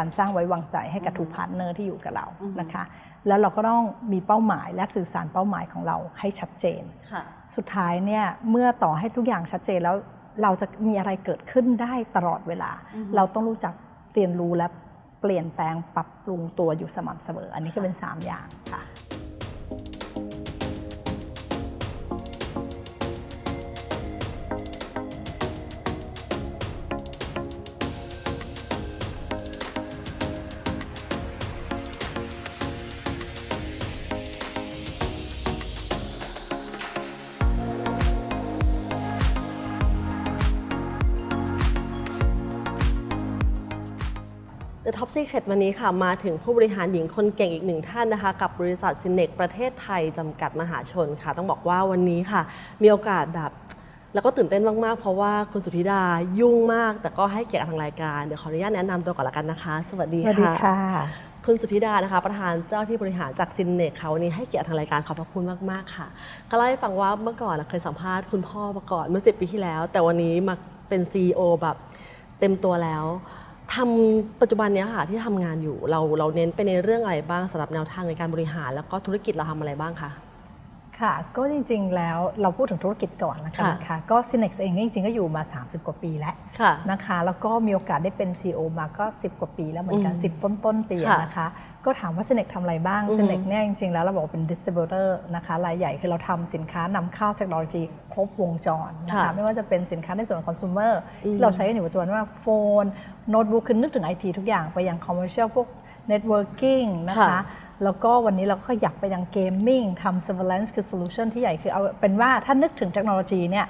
การสร้างไว้วางใจให้กับทุกพาร์ทเนอร์ที่อยู่กับเรานะคะ แล้วเราก็ต้องมีเป้าหมายและสื่อสารเป้าหมายของเราให้ชัดเจนค่ะสุดท้ายเนี่ยเมื่อต่อให้ทุกอย่างชัดเจนแล้วเราจะมีอะไรเกิดขึ้นได้ตลอดเวลา เราต้องรู้จักเรียนรู้และเปลี่ยนแปลงปรับปรุงตัวอยู่สม่ำเสมอ อันนี้ก็เป็น 3 อย่างค่ะ Top Secret วันนี้ค่ะ มาถึงผู้บริหารหญิงคนเก่งอีกหนึ่งท่านนะคะ กับบริษัทซินเนกประเทศไทย จำกัดมหาชนค่ะ ต้องบอกว่าวันนี้ค่ะ มีโอกาสแบบ แล้วก็ตื่นเต้นมาก ๆ เพราะว่าคุณสุธิดายุ่งมาก แต่ก็ให้เกียรติกับทางรายการเดี๋ยวขออนุญาตแนะนำตัวก่อนละกันนะคะ สวัสดีสวัสดีค่ะค่ะ คุณสุธิดานะคะ ประธานเจ้าที่บริหารจากซินเนกค่ะวันนี้ให้เกียรติทางรายการขอบพระคุณมากๆค่ะ ก็เล่าให้ฟังว่าเมื่อก่อนน่ะเคยสัมภาษณ์คุณพ่อมาก่อนเมื่อสิปีที่แล้ว แต่วันนี้มาเป็น CEO แบบเต็มตัวแล้ว ทำปัจจุบันเนี้ยค่ะที่ทำงานอยู่เราเราเน้นไปในเรื่องอะไรบ้างสำหรับแนวทางในการบริหาร แล้วก็ธุรกิจเราทำอะไรบ้างคะ ค่ะ ก็จริงๆ แล้วเราพูดถึงธุรกิจก่อนนะคะค่ะนะคะก็ Synex เองจริงๆ ก็อยู่มา 30 กว่าปีแล้วค่ะ นะคะ แล้วก็มีโอกาสได้เป็น CEO มาก็ 10 กว่าปีแล้วเหมือนกัน อืม10 ต้นต้นๆปีค่ะนะคะ ก็ถามว่า Synex ทำอะไรบ้าง อือฮึ Synex เนี่ยจริงๆ แล้วเราบอกว่าเป็น distributor นะคะรายใหญ่คือเราทำสินค้านำเข้าเทคโนโลยีครบวงจรนะคะค่ะไม่ว่าจะเป็นสินค้าในส่วนของ consumer อืม ที่เราใช้กันอยู่ปัจจุบันว่าโฟน โน้ตบุ๊กคือนึกถึง IT ทุกอย่างไปยัง commercial พวก networking นะคะค่ะแล้วก็วันนี้เราก็ขยับไปยังเกมมิ่งทำ surveillance คือ solution ที่ใหญ่คือเอาเป็นว่าถ้านึกถึงเทคโนโลยีเนี่ย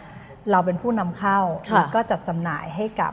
เราเป็นผู้นำเข้าค่ะแล้วก็จัดจำหน่ายให้กับ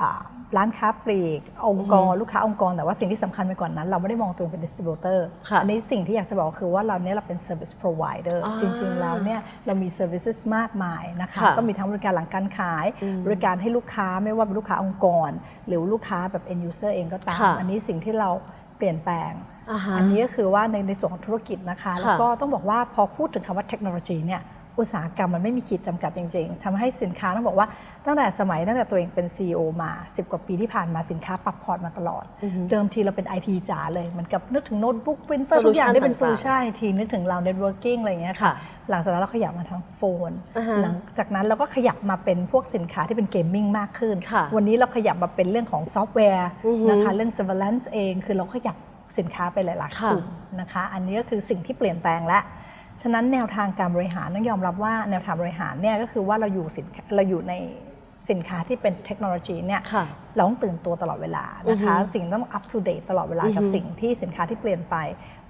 อ่า ร้านค้าปลีก องค์กรลูกค้าองค์กร แต่ว่าสิ่งที่สำคัญไปกว่านั้น เราไม่ได้มองตัวเองเป็น distributor ค่ะอันี้สิ่งที่อยากจะบอกคือว่าเราเนี่ยเราเป็น service provider อ่าจริง ๆ แล้วเนี่ยเรามี services มากมายนะคะค่ะก็มีทั้งบริการหลังการขาย บริการให้ลูกค้าไม่ว่าเป็นลูกค้าองค์กร หรือลูกค้าแบบ end user เองก็ตามค่ะอันนี้สิ่งที่เราเปลี่ยนแปลงอ่าฮะอันนี้ก็คือว่าในในส่วนของธุรกิจนะคะ แล้วก็ต้องบอกว่าพอพูดถึงคำว่าเทคโนโลยีเนี่ย อุตสาหกรรมมันไม่มีขีดจำกัดจริงๆทำให้สินค้าต้องบอกว่าตั้งแต่สมัยตั้งแต่ตัวเองเป็น CEO มา 10 กว่าปีที่ผ่านมาสินค้าปรับพอร์ตมาตลอด เดิมทีเราเป็น IT จ๋าเลยเหมือนกับนึกถึงโน้ตบุ๊กปรินเตอร์ Solution ทุกอย่างได้เป็นโซต่างๆลูชันทีนึกถึงเรา networking อะไรอย่างเงี้ยค่ะค่ะ หลังจากนั้นเราขยับมาทางโฟนอ่าฮะหลังจากนั้นเราก็ขยับมาเป็นพวกสินค้าที่เป็นเกมมิ่งมากขึ้นค่ะวันนี้เราขยับมาเป็นเรื่องของซอฟต์แวร์อือฮึนะคะเรื่อง surveillance เองคือเราขยับสินค้าไปหลายๆค่ะกลุ่มนะคะ อันนี้ก็คือสิ่งที่เปลี่ยนแปลงแล้ว ฉะนั้นแนวทางการบริหารต้องยอมรับว่าแนวทางบริหารเนี่ยก็คือว่าเราอยู่สินเราอยู่ในสินค้าที่เป็นเทคโนโลยีเนี่ย เราต้องตื่นตัวตลอดเวลานะคะอือฮึสิ่งต้อง up to date ตลอดเวลากับอือฮึสิ่งที่สินค้าที่เปลี่ยนไป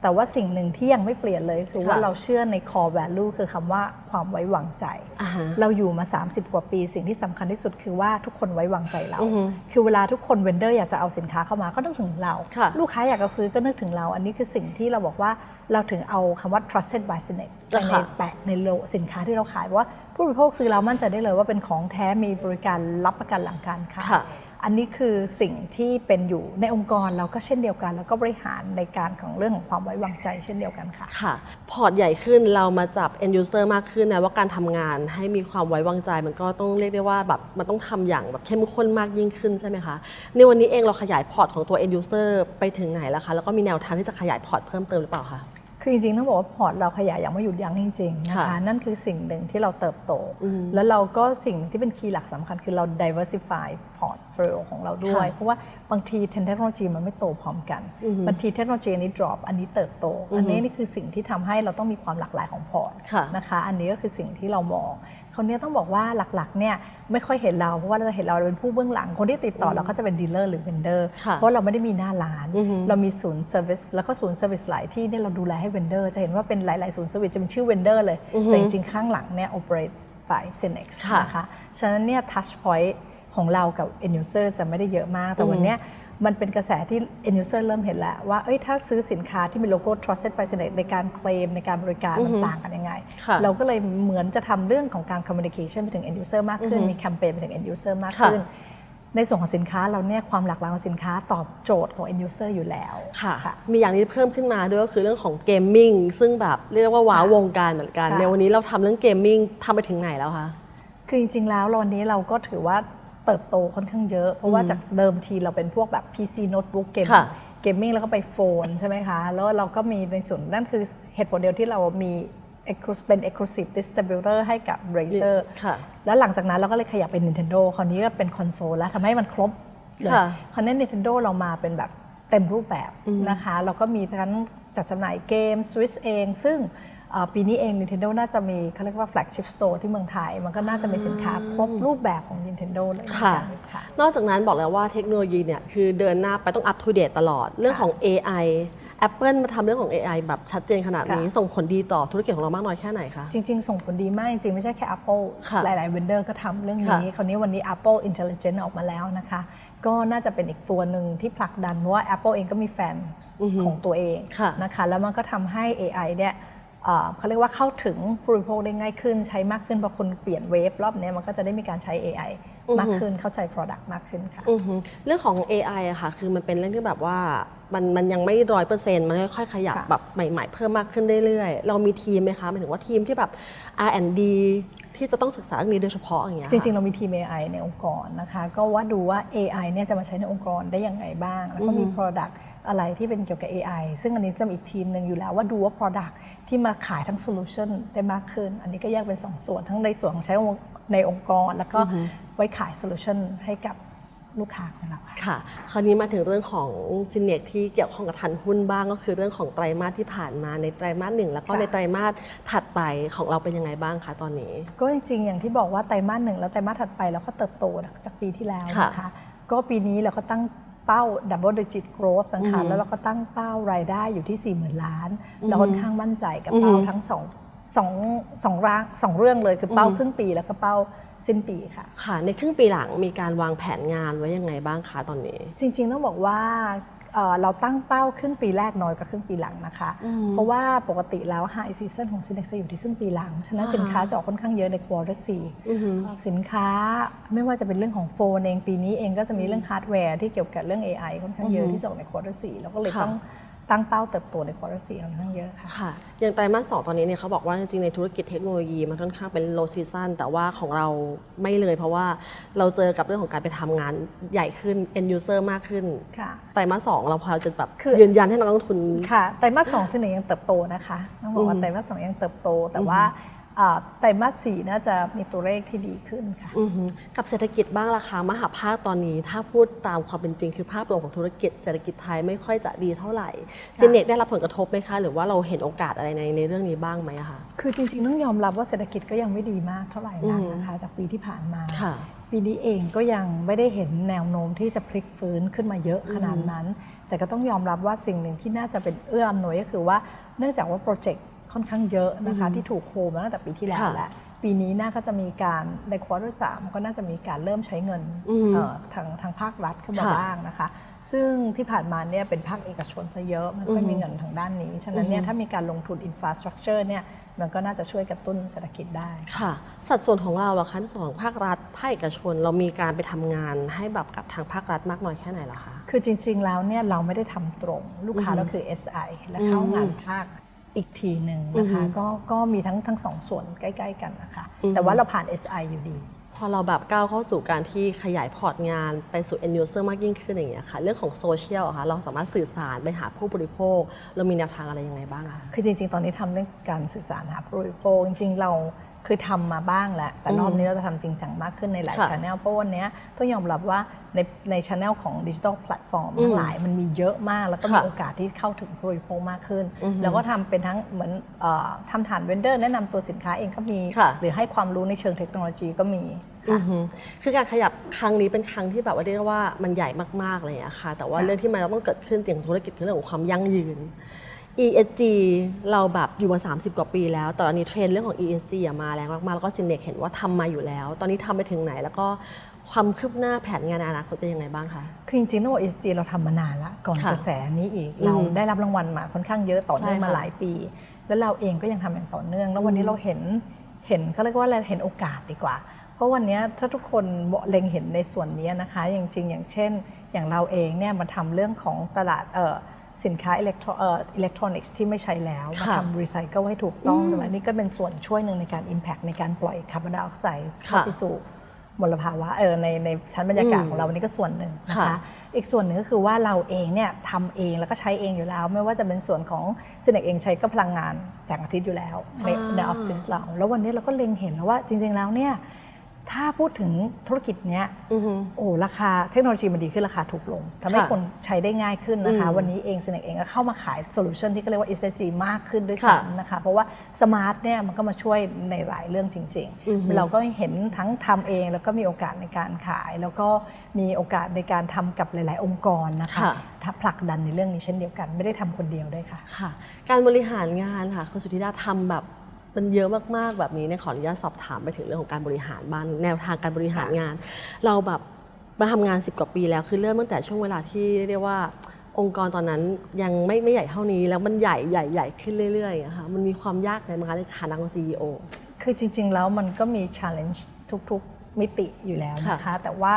แต่ว่าสิ่งหนึ่งที่ยังไม่เปลี่ยนเลย คือว่าค่ะเราเชื่อใน core value คือคำว่าความไว้วางใจอ่าฮะเราอยู่มา 30 กว่าปี สิ่งที่สำคัญที่สุดคือว่าทุกคนไว้วางใจเราอือฮึคือเวลาทุกคนเวนเดอร์อยากจะเอาสินค้าเข้ามาก็นึกถึงเราค่ะลูกค้าอยากจะซื้อก็นึกถึงเรา อันนี้คือสิ่งที่เราบอกว่าเราถึงเอาคำว่า trusted by Synex ไปในค่ะแปะในโลสินค้าที่เราขายเพราะว่าผู้บริโภคซื้อเรามั่นใจได้เลยว่าเป็นของแท้มีบริการรับประกันหลังการขายค่ะ อันนี้คือสิ่งที่เป็นอยู่ในองค์กรเราก็เช่นเดียวกัน แล้วก็บริหารในการของเรื่องของความไว้วางใจเช่นเดียวกันค่ะ ค่ะ พอร์ตใหญ่ขึ้นเรามาจับ end user มากขึ้นนะว่าการทำงานให้มีความไว้วางใจ มันก็ต้องเรียกได้ว่าแบบมันต้องทำอย่างแบบเข้มข้นมากยิ่งขึ้นใช่ไหมคะในวันนี้เองเราขยายพอร์ตของตัว end user ไปถึงไหนแล้วคะแล้วก็มีแนวทางที่จะขยายพอร์ตเพิ่มเติมหรือเปล่าคะคือจริงๆต้องบอกว่าพอร์ตเราขยายอย่างไม่หยุดยั้งจริงๆนะคะค่ะนั่นคือสิ่งหนึ่งที่เราเติบโตอืมแล้วเราก็สิ่งที่เป็นคีย์หลักสำคัญคือเรา diversify portfolio ของเราด้วยค่ะเพราะว่าบางทีเทคโนโลยีมันไม่โตพร้อมกันอือฮึบางทีเทคโนโลยีอันนี้ drop อันนี้เติบโตอือฮึอันนี้นี่คือสิ่งที่ทำให้เราต้องมีความหลากหลายของพอร์ตค่ะนะคะ อันนี้ก็คือสิ่งที่เรามองคราวนี้ต้องบอกว่าหลักๆเนี่ยไม่ค่อยเห็นเราเพราะว่าเราจะเห็นเราเป็นผู้เบื้องหลังคนที่ติดต่อเราก็จะเป็นดีลเลอร์หรือเวนเดอร์ค่ะเพราะเราไม่ได้มีหน้าร้านอือฮึเรามีศูนย์เซอร์วิสแล้วก็ศูนย์เซอร์วิสหลายที่เนี่ยเราดูแลให้เวนเดอร์จะเห็นว่าเป็นหลายๆศูนย์เซอร์วิสจะเป็นชื่อเวนเดอร์เลยอือฮึแต่จริงๆข้างหลังเนี่ย operate by Synex ค่ะนะคะฉะนั้นเนี่ย touch point ของเรากับ end user จะไม่ได้เยอะมาก แต่วันเนี้ยมันเป็นกระแสที่ end user เริ่มเห็นแล้วว่าเอ้ยถ้าซื้อสินค้าที่มีโลโก้ trusted by Synex ในการเคลมในการบริการมันต่างกันยังไงค่ะเราก็เลยเหมือนจะทำเรื่องของการ communication ไปถึง end user มากขึ้น มีแคมเปญไปถึง end user มากขึ้น ในส่วนของสินค้าเราเนี่ยความหลากหลายของสินค้าตอบโจทย์ของ end user อยู่แล้วค่ะ มีอย่างนี้เพิ่มขึ้นมาด้วยก็คือเรื่องของเกมมิ่งซึ่งแบบเรียกว่าว้าวค่ะวงการเหมือนกันค่ะในวันนี้เราทำเรื่องเกมมิ่งทำไปถึงไหนแล้วคะคือจริงๆแล้ววันนี้เราก็ถือว่า เติบโตค่อนข้างเยอะ เพราะว่าจากเดิมทีเราเป็นพวกแบบ PC notebook เกมค่ะเกมมิ่งแล้วก็ไปโฟนใช่ไหมคะ แล้วเราก็มีในส่วนนั่นคือเหตุผลเดียวที่เรามี exclus- เป็น exclusive distributor ให้กับ Razer ค่ะแล้วหลังจากนั้นเราก็เลยขยับเป็น Nintendo คราวนี้ก็เป็นคอนโซลแล้วทำให้มันครบเลยค่ะคราวนี้ Nintendo เรามาเป็นแบบเต็มรูปแบบนะคะ เราก็มีทั้งจัดจำหน่ายเกม Switch เอง ซึ่งเอ่อ ปีนี้เอง Nintendo น่าจะมีเขาเรียกว่า flagship store ที่เมืองไทย มันก็น่าจะมีสินค้าครบรูปแบบของ Nintendo เลยค่ะค่ะนอกจากนั้นบอกแล้วว่าเทคโนโลยีเนี่ยคือเดินหน้าไปต้องอัป o d เดตตลอดเรื่องของ AI Apple มาทำเรื่องของ AI แบบชัดเจนขนาดนี้ค่ะส่งผลดีต่อธุรกิจของเรามากน้อยแค่ไหนคะ จริง ๆ ส่งผลดีมาก จริง ๆ ไม่ใช่แค่ Apple ค่ะหลาย ๆ เวนเดอร์ก็ทำเรื่องนี้ค่ะคราวนี้วันนี้ Apple Intelligent ออกมาแล้วนะคะ ก็น่าจะเป็นอีกตัวหนึ่งที่ผลักดันเพราะว่า Apple เองก็มีแฟนของตัวเองค่ะนะคะแล้วมันก็ทำให้ AI เนี่ย เอ่อเขาเรียกว่าเข้าถึงผู้บริโภคได้ง่ายขึ้นใช้มากขึ้นพอคนเปลี่ยนเวฟรอบเนี้ยมันก็จะได้มีการใช้ AI มากขึ้นเข้าใจ Product มากขึ้นค่ะอือฮึเรื่องของ AI อะค่ะคือมันเป็นเรื่องที่แบบว่ามันมันยังไม่ร้อยเปอร์เซ็นต์มันค่อยๆขยับค่ะแบบใหม่ๆ เพิ่มมากขึ้นเรื่อยๆ เรามีทีมไหมคะหมายถึงว่าทีมที่แบบ R&D ที่จะต้องศึกษาเรื่องนี้โดยเฉพาะอย่างเงี้ยจริงๆ เรามีทีม AI ในองค์กรนะคะ ก็ว่าดูว่า AI เนี่ยจะมาใช้ในองค์กรได้ยังไงบ้าง แล้วก็มี Product อะไรที่เป็นเกี่ยวกับ AI ซึ่งอันนี้จะมีอีกทีมหนึ่งอยู่แล้วว่าดูว่า Product ที่มาขายทั้ง Solution ได้มากขึ้น อันนี้ก็แยกเป็น 2 ส่วนทั้งในส่วนของใช้ในองค์กร แล้วก็ไว้ขาย Solution ให้กับลูกค้าของเราค่ะค่ะคราวนี้มาถึงเรื่องของซินเนกที่เกี่ยวข้องกับทันหุ้นบ้างก็คือเรื่องของไตรมาสที่ผ่านมาในไตรมาสหนึ่งแล้วก็ค่ะในไตรมาสถัดไปของเราเป็นยังไงบ้างคะตอนนี้ ก็จริงๆ อย่างที่บอกว่าไตรมาสหนึ่งแล้วไตรมาสถัดไปเราก็เติบโตจากปีที่แล้วนะคะ ก็ปีนี้เราก็ตั้ง เป้า double digit growth นะคะแล้วเราก็ตั้งเป้ารายได้อยู่ที่ 40,000 ล้าน เราค่อนข้างมั่นใจกับเป้าทั้งสองสองสองร่างสองเรื่องเลยคือเป้าครึ่งปีแล้วก็เป้าสิ้นปีค่ะ ค่ะ ในครึ่งปีหลังมีการวางแผนงานไว้ยังไงบ้างคะตอนนี้ จริง ๆ ต้องบอกว่า เอ่อเราตั้งเป้าครึ่งปีแรกน้อยกว่าครึ่งปีหลังนะคะ เพราะว่าปกติแล้ว high season ของ Cinex จะอยู่ที่ครึ่งปีหลัง ฉะนั้นสินค้าจะออกค่อนข้างเยอะใน quarter 4สินค้าไม่ว่าจะเป็นเรื่องของโฟนเองปีนี้เองก็จะมีเรื่องฮาร์ดแวร์ที่เกี่ยวกับเรื่อง AI ค่อนข้างเยอะที่จะออกใน quarter 4แล้วก็เลยค่ะต้อง ตั้งเป้าเติบโตใน quarter 4ค่อนข้างเยอะค่ะ ค่ะ อย่างไตรมาสสองตอนนี้เนี่ยเขาบอกว่าจริงๆในธุรกิจเทคโนโลยีมันค่อนข้างเป็น low season แต่ว่าของเราไม่เลยเพราะว่าเราเจอกับเรื่องของการไปทำงานใหญ่ขึ้น end user มากขึ้น ค่ะ ไตรมาสสองเราพอจะแบบคือ ยืนยันให้นักลงทุน ค่ะไตรมาสสองซินเนยังเติบโตนะคะต้องบอกว่าไตรมาสสองยังเติบโต แต่ว่าเอ่อ ไตรมาสสี่น่าจะมีตัวเลขที่ดีขึ้นค่ะอือฮึกับเศรษฐกิจบ้างราคามหาภาคตอนนี้ ถ้าพูดตามความเป็นจริงคือภาพรวมของธุรกิจเศรษฐกิจไทยไม่ค่อยจะดีเท่าไหร่ซินเนกได้รับผลกระทบไหมคะ หรือว่าเราเห็นโอกาสอะไรในในเรื่องนี้บ้างไหมอะคะคือจริงๆต้องยอมรับว่าเศรษฐกิจก็ยังไม่ดีมากเท่าไหร่นักนะคะจากปีที่ผ่านมาค่ะปีนี้เองก็ยังไม่ได้เห็นแนวโน้มที่จะพลิกฟื้นขึ้นมาเยอะขนาดนั้น แต่ก็ต้องยอมรับว่าสิ่งหนึ่งที่น่าจะเป็นเอื้ออำนวยก็คือว่าเนื่องจากว่าโปรเจกต์ ค่อนข้างเยอะนะคะที่ถูกโคมาตั้งแต่ปีที่แล้วค่ะแล้วปีนี้น่าก็จะมีการในควอเตอร์สามก็น่าจะมีการเริ่มใช้เงินอืมเอ่อทางทางภาครัฐขึ้นมาค่ะบ้างนะคะ ซึ่งที่ผ่านมาเนี่ยเป็นภาคเอกชนซะเยอะมันไม่มีเงินทางด้านนี้ ฉะนั้นเนี่ยถ้ามีการลงทุนอินฟราสตรักเจอร์เนี่ยมันก็น่าจะช่วยกระตุ้นเศรษฐกิจได้ค่ะ สัดส่วนของเราเหรอคะในส่วนของภาครัฐภาคเอกชนเรามีการไปทำงานให้แบบกับทางภาครัฐมากน้อยแค่ไหนล่ะคะคือจริง ๆ แล้วเนี่ยเราไม่ได้ทำตรงลูกค้าเราคือ SI และเข้างานภาค อีกทีหนึ่งนะคะ ก็ก็มีทั้งทั้งสองส่วนใกล้ ๆ กันนะคะ แต่ว่าเราผ่าน SI อยู่ดี พอเราแบบก้าวเข้าสู่การที่ขยายพอร์ตงานไปสู่ end user มากยิ่งขึ้นอย่างเงี้ยค่ะ เรื่องของโซเชียลอะค่ะเราสามารถสื่อสารไปหาผู้บริโภค เรามีแนวทางอะไรยังไงบ้างคะคือจริง ๆ ตอนนี้ทำเรื่องการสื่อสารหาผู้บริโภค จริง ๆ เรา คือทำมาบ้างแหละ แต่รอบนี้เราจะทำจริงจังมากขึ้นในหลายค่ะช anel เพราะวันเนี้ยต้องยอมรับว่าในในช anel ของดิจิทัลแพลตฟอร์มทั้งหลายมันมีเยอะมาก แล้วก็มีค่ะโอกาสที่เข้าถึงผู้บริโภคมากขึ้น แล้วก็ทำเป็นทั้งเหมือนเอ่อทำฐานเวนเดอร์แนะนำตัวสินค้าเองก็มีค่ะหรือให้ความรู้ในเชิงเทคโนโลยีก็มีอืค่ะอฮึคือการขยับครั้งนี้เป็นครั้งที่แบบว่าเรียกได้ว่ามันใหญ่มากๆเลยอะค่ะ แต่ว่าค่ะเรื่องที่มันต้องเกิดขึ้นจริงของธุรกิจคือเรื่องของความยั่งยืน ESG เราแบบอยู่มา 30 กว่าปีแล้วแต่ตอนนี้เทรนด์เรื่องของ ESG อะมาแรงมากๆ แล้วก็ซินเนกเห็นว่าทำมาอยู่แล้ว ตอนนี้ทำไปถึงไหนแล้วก็ความคืบหน้าแผนงานในอนาคตเป็นยังไงบ้างคะ คือจริงๆต้องบอก ESG เราทำมานานละก่อนค่ะกระแสนี้อีก เราได้รับรางวัลมาค่อนข้างเยอะต่อเนื่องใช่ค่ะมาหลายปี แล้วเราเองก็ยังทำอย่างต่อเนื่อง แล้ววันนี้เราเห็นเห็นเขาเรียกว่าอะไรเห็นโอกาสดีกว่า เพราะวันนี้ถ้าทุกคนเล็งเห็นในส่วนนี้นะคะอย่างจริงอย่างเช่น อย่างเราเองเนี่ยมาทำเรื่องของตลาดเอ่อ สินค้าอิเล็กทรอเอิเล็กทรอนิกส์ที่ไม่ใช้แล้วมาค่ะทำรีไซเคิลให้ถูกต้องใช่ไหมนี่ก็เป็นส่วนช่วยหนึ่งในการ Impact ในการปล่อยคาร์บอนไดออกไซด์เข้าค่ะไปสู่มลภาวะเออในในชั้นบรรยากาศของเราวันนี้ก็ส่วนหนึ่งนะคะค่ะอีกส่วนหนึ่งก็คือว่าเราเองเนี่ยทำเองแล้วก็ใช้เองอยู่แล้ว ไม่ว่าจะเป็นส่วนของซินเนกเองใช้ก็พลังงานแสงอาทิตย์อยู่แล้วในอ่าในออฟฟิศเรา แล้ววันนี้เราก็เล็งเห็นแล้วว่าจริง ๆแล้วเนี่ย ถ้าพูดถึงธุรกิจเนี้ยอือฮึโอ้ราคาเทคโนโลยีมันดีขึ้นราคาถูกลงทำให้ค่ะคนใช้ได้ง่ายขึ้นนะคะอืมวันนี้เองซินเนกเองก็เข้ามาขายโซลูชันที่ก็เรียกว่า ESG มากขึ้นด้วยค่ะซ้ำนะคะ เพราะว่าสมาร์ทเนี่ยมันก็มาช่วยในหลายเรื่องจริงอือฮึๆเราก็เห็นทั้งทำเองแล้วก็มีโอกาสในการขาย แล้วก็มีโอกาสในการทำกับหลาย ๆ องค์กรนะคะค่ะถ้าผลักดันในเรื่องนี้เช่นเดียวกัน ไม่ได้ทำคนเดียวด้วยค่ะค่ะการบริหารงานค่ะคุณสุธิดาทำแบบ มันเยอะมากๆแบบนี้เนี่ยขออนุญาตสอบถามไปถึงเรื่องของการบริหารบ้านแนวทางการบริหารงาน เราแบบมาทำงาน 10 กว่าปีแล้วคือเริ่มตั้งแต่ช่วงเวลาที่เรียกว่าองค์กรตอนนั้นยังไม่ไม่ใหญ่เท่านี้แล้วมันใหญ่ใหญ่ใหญ่ขึ้นเรื่อยๆอะค่ะมันมีความยากในมางในฐานะของ CEO คือจริง ๆ แล้วมันก็มี challenge ทุกๆมิติอยู่แล้วนะคะค่ะแต่ว่า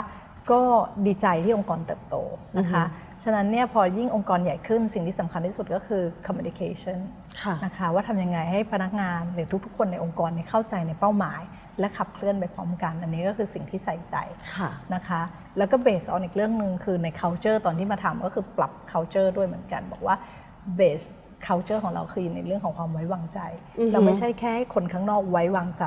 ก็ดีใจที่องค์กรเติบโตนะคะ ฉะนั้นเนี่ยพอยิ่งองค์กรใหญ่ขึ้นสิ่งที่สำคัญที่สุดก็คือ communication ค่ะนะคะว่าทำยังไงให้พนักงานหรือทุกๆ คนในองค์กรเนี่ยเข้าใจในเป้าหมาย และขับเคลื่อนไปพร้อมกัน อันนี้ก็คือสิ่งที่ใส่ใจค่ะนะคะแล้วก็ base on อีกเรื่องหนึ่งคือใน culture ตอนที่มาทำก็คือปรับ culture ด้วยเหมือนกัน บอกว่า base culture ของเราคือในเรื่องของความไว้วางใจอือฮึเราไม่ใช่แค่ให้คนข้างนอกไว้วางใจ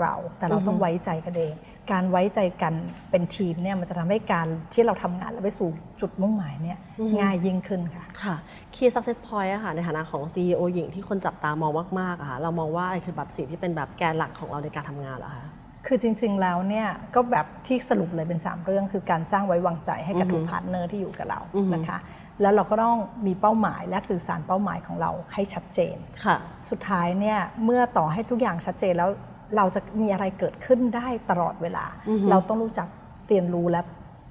เรา แต่เราต้องไว้ใจกันเอง การไว้ใจกันเป็นทีมเนี่ยมันจะทำให้การที่เราทำงานแล้วไปสู่จุดมุ่งหมายเนี่ยง่ายยิ่งขึ้นค่ะค่ะ Key Success Point อะค่ะในฐานะของ CEO หญิงที่คนจับตามองมากๆอะค่ะเรามองว่าอะไรคือแบบสิ่งที่เป็นแบบแกนหลักของเราในการทำงานเหรอคะคือจริง ๆ แล้วเนี่ยก็แบบที่สรุปเลยเป็น 3 เรื่อง คือการสร้างไว้วางใจให้กับทุกพาร์ทเนอร์ที่อยู่กับเราอือฮึนะคะแล้วเราก็ต้องมีเป้าหมายและสื่อสารเป้าหมายของเราให้ชัดเจน ค่ะ สุดท้ายเนี่ยเมื่อต่อให้ทุกอย่างชัดเจนแล้ว เราจะมีอะไรเกิดขึ้นได้ตลอดเวลาอือฮึเราต้องรู้จักเรียนรู้และ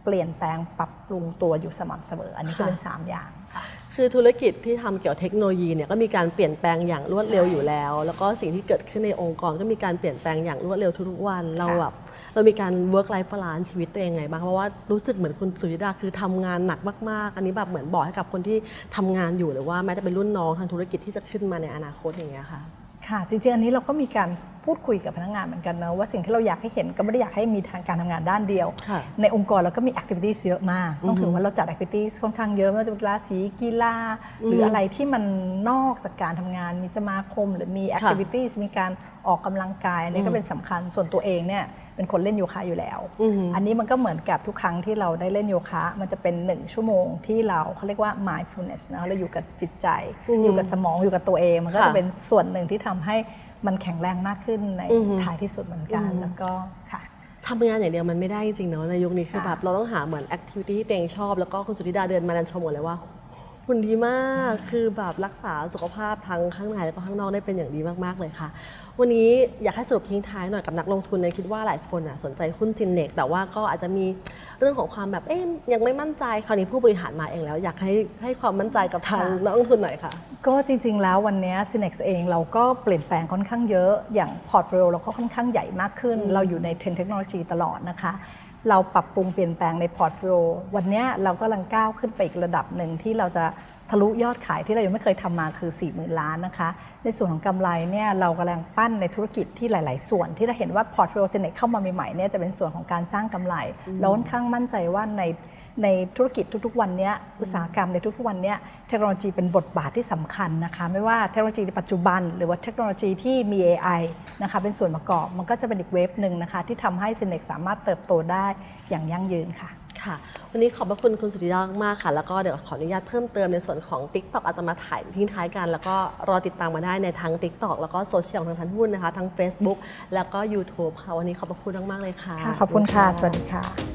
เปลี่ยนแปลงปรับปรุงตัวอยู่สม่ำเสมอ อันนี้ก็ค่ะเป็น 3 อย่างค่ะคือธุรกิจที่ทำเกี่ยวกับเทคโนโลยีเนี่ยก็มีการเปลี่ยนแปลงอย่างรวดเร็วอยู่แล้ว แล้วก็สิ่งที่เกิดขึ้นในองค์กรก็มีการเปลี่ยนแปลงอย่างรวดเร็วทุกๆวันเราแบบเรามีการ work life balance ชีวิตตัวเองไงบ้างเพราะว่ารู้สึกเหมือนคุณสุริดาคือทำงานหนักมากๆ อันนี้แบบเหมือนบอกให้กับคนที่ทำงานอยู่หรือว่าแม้จะเป็นรุ่นน้องทางธุรกิจที่จะขึ้นมาในอนาคตอย่างเงี้ยค่ะ ค่ะจริงๆอันนี้เราก็มีการพูดคุยกับพนักงานเหมือนกันนะว่าสิ่งที่เราอยากให้เห็นก็ไม่ได้อยากให้มีทางการทำงานด้านเดียวค่ะในองค์กรเราก็มี activities เยอะมาก ต้องถือว่าเราจัด activities ค่อนข้างเยอะไม่ว่าจะเป็นกีฬาสีกีฬาหรืออะไรที่มันนอกจากการทำงานมีสมาคม หรือมี activities มีการออกกำลังกายอันนี้ก็เป็นสำคัญส่วนตัวเองเนี่ย เป็นคนเล่นโยคะอยู่แล้วอือหืออัอันนี้มันก็เหมือนกับทุกครั้งที่เราได้เล่นโยคะ มันจะเป็นหนึ่งชั่วโมงที่เราเขาเรียกว่า mindfulness นะเราอยู่กับจิตใจ อยู่กับสมองอยู่กับตัวเอง มันก็ค่ะจะเป็นส่วนหนึ่งที่ทำให้มันแข็งแรงมากขึ้นในอือหือท้ายที่สุดเหมือนกันแล้วก็ค่ะทำงานอย่างเดียวมันไม่ได้จริงๆเนาะในยุคนี้คือค่ะแบบเราต้องหาเหมือนแอคทิวิตี้ที่ตัวเองชอบแล้วก็คุณสุธิดาเดินมาแนนชมหมดเลยว่า หุ่นดีมากคือแบบรักษาสุขภาพทั้งข้างในแล้วก็ข้างนอกได้เป็นอย่างดีมากๆเลยค่ะ วันนี้อยากให้สรุปทิ้งท้ายหน่อยกับนักลงทุนเลยคิดว่าหลายคนอะสนใจหุ้นจินเน็กแต่ว่าก็อาจจะมีเรื่องของความแบบเอ๊ยยังไม่มั่นใจคราวนี้ผู้บริหารมาเองแล้ว อยากให้ให้ความมั่นใจกับทางค่ะนักลงทุนหน่อยค่ะก็จริง ๆ แล้ววันเนี้ Cinex เองเราก็เปลี่ยนแปลงค่อนข้างเยอะอย่างพอร์ตโฟลิโอเราก็ค่อนข้างใหญ่มากขึ้น เราอยู่ในเทรนด์เทคโนโลยีตลอดนะคะ เราปรับปรุงเปลี่ยนแปลงในพอร์ตโฟลิโอวันนี้เรากำลังก้าวขึ้นไปอีกระดับหนึ่งที่เราจะทะลุยอดขายที่เรายังไม่เคยทำมาคือ 4 0,000 ล้านนะคะ ในส่วนของกำไรเนี่ยเรากำลังปั้นในธุรกิจที่หลาย ๆ ส่วน ที่เราเห็นว่าพอร์ตโฟลิโอเซเนตเข้ามาใหม่ๆเนี่ยจะเป็นส่วนของการสร้างกำไรเราค่อนข้างมั่นใจว่าใน ในธุรกิจทุกๆ วันเนี้ยอุตสาหกรรมในทุกๆวันเนี้ยเทคโนโลยีเป็นบทบาทที่สำคัญนะคะไม่ว่าเทคโนโลยีในปัจจุบัน หรือว่าเทคโนโลยีที่มี AI นะคะเป็นส่วนประกอบมันก็จะเป็นอีกเวฟหนึ่งนะคะที่ทำให้ s ินเ x สามารถเติบโตได้อย่างยั่งยืนค่ะค่ะ วันนี้ขอบพระคุณคุณสุธิดามากๆค่ะ แล้วก็เดี๋ยวขออนุญาตเพิ่มเติมในส่วนของ Tik t o k อาจจะมาถ่ายทิ้งท้ายกัน แล้วก็รอติดตามมาได้ในทั้ง Tik t o k แล้วก็โซเชียลของทางทันหุ้นนะคะ ทั้ง Facebook แล้วก็ YouTube ค่ะ วันนี้ขอบพระคุณมาก ๆ เลยค่ะค่ะขอบคุณค่ะ สวัสดีค่ะ